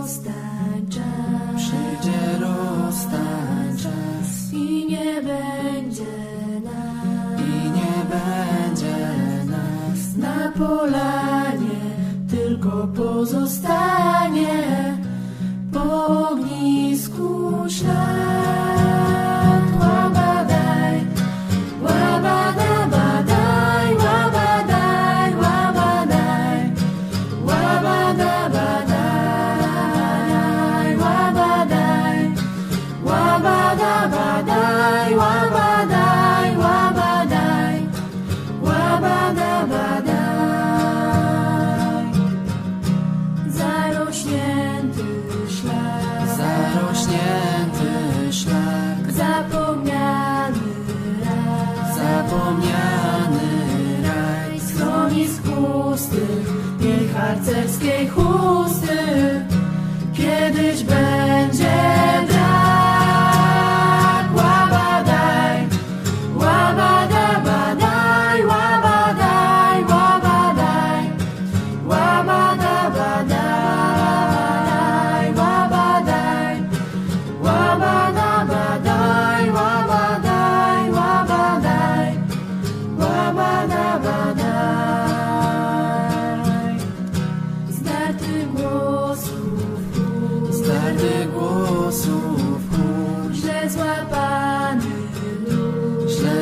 rozstań. Przyjdzie rozstań. I nie będzie nas. I nie będzie nas. Na polanie tylko pozostanie po ognisku ślad. harcerskiej chusty kiedyś będzie.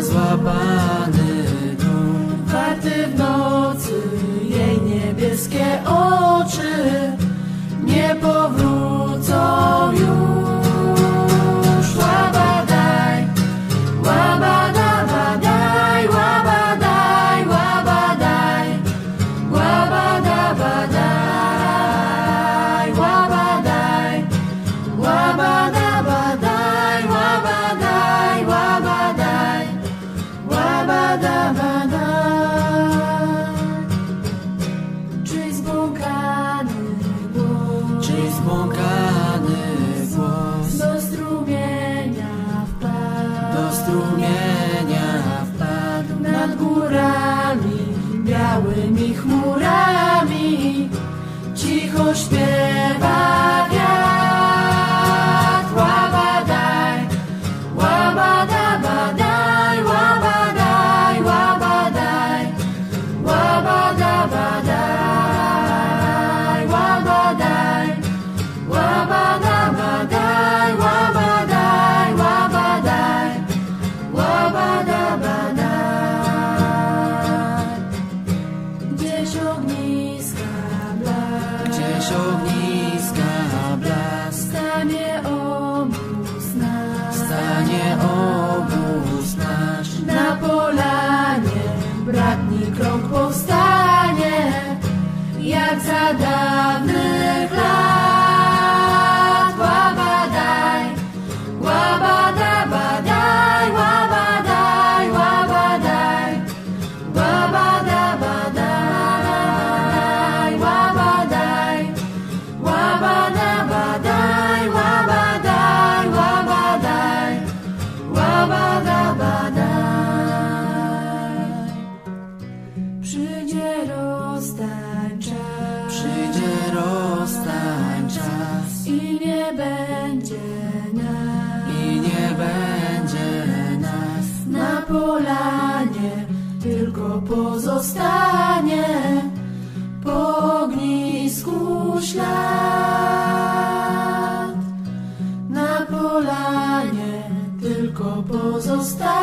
złapany dum, warty w nocy jej niebieskie oczy. chmurami cicho śpiewa. Przyjdzie rozstań czas. I nie będzie nas. I nie będzie nas. Na polanie Tylko pozostanie po ognisku ślad. Na polanie tylko pozostanie.